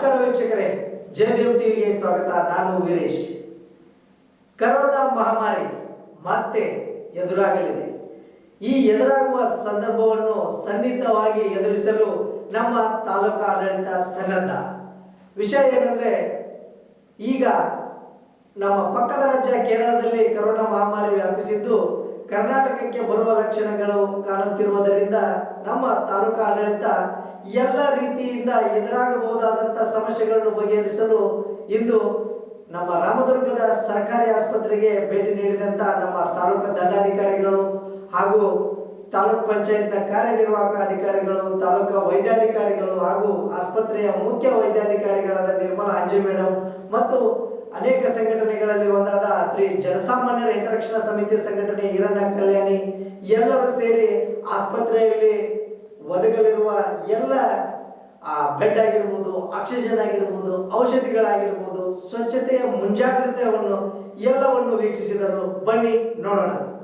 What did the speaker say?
ನಮಸ್ಕಾರ ವೀಕ್ಷಕರೇ. ಜೆ ಟಿವಿಗೆ ಸ್ವಾಗತ. ನಾನು ವೀರೇಶ್. ಕರೋನಾ ಮಹಾಮಾರಿ ಮತ್ತೆ ಎದುರಾಗಲಿದೆ. ಈ ಎದುರಾಗುವ ಸಂದರ್ಭವನ್ನು ಸನ್ನಿಹಿತವಾಗಿ ಎದುರಿಸಲು ನಮ್ಮ ತಾಲೂಕು ಆಡಳಿತ ಸನ್ನದ್ಧ ವಿಷಯ ಏನಂದ್ರೆ, ಈಗ ನಮ್ಮ ಪಕ್ಕದ ರಾಜ್ಯ ಕೇರಳದಲ್ಲಿ ಕರೋನಾ ಮಹಾಮಾರಿ ವ್ಯಾಪಿಸಿದ್ದು ಕರ್ನಾಟಕಕ್ಕೆ ಬರುವ ಲಕ್ಷಣಗಳು ಕಾಣುತ್ತಿರುವುದರಿಂದ ನಮ್ಮ ತಾಲೂಕು ಆಡಳಿತ ಎಲ್ಲ ರೀತಿಯಿಂದ ಎದುರಾಗಬಹುದಾದಂಥ ಸಮಸ್ಯೆಗಳನ್ನು ಬಗೆಹರಿಸಲು ಇಂದು ನಮ್ಮ ರಾಮದುರ್ಗದ ಸರ್ಕಾರಿ ಆಸ್ಪತ್ರೆಗೆ ಭೇಟಿ ನೀಡಿದಂಥ ನಮ್ಮ ತಾಲೂಕು ದಂಡಾಧಿಕಾರಿಗಳು ಹಾಗೂ ತಾಲೂಕ್ ಪಂಚಾಯತ್ನ ಕಾರ್ಯನಿರ್ವಾಹಕ ಅಧಿಕಾರಿಗಳು, ತಾಲೂಕು ವೈದ್ಯಾಧಿಕಾರಿಗಳು ಹಾಗೂ ಆಸ್ಪತ್ರೆಯ ಮುಖ್ಯ ವೈದ್ಯಾಧಿಕಾರಿಗಳಾದ ನಿರ್ಮಲಾ ಅಂಜಿ ಮೇಡಮ್ ಮತ್ತು ಅನೇಕ ಸಂಘಟನೆಗಳಲ್ಲಿ ಒಂದಾದ ರೈತ ರಕ್ಷಣಾ ಸಮಿತಿ ಸಂಘಟನೆ, ಈರಣ್ಣ ಕಲ್ಯಾಣಿ, ಎಲ್ಲರೂ ಸೇರಿ ಆಸ್ಪತ್ರೆಯಲ್ಲಿ ಒದಗಲಿರುವ ಎಲ್ಲ, ಆ, ಬೆಡ್ ಆಗಿರ್ಬೋದು, ಆಕ್ಸಿಜನ್ ಆಗಿರ್ಬೋದು, ಔಷಧಿಗಳಾಗಿರ್ಬೋದು, ಸ್ವಚ್ಛತೆಯ ಮುಂಜಾಗ್ರತೆಯನ್ನು ಎಲ್ಲವನ್ನು ವೀಕ್ಷಿಸಿದರು. ಬನ್ನಿ ನೋಡೋಣ.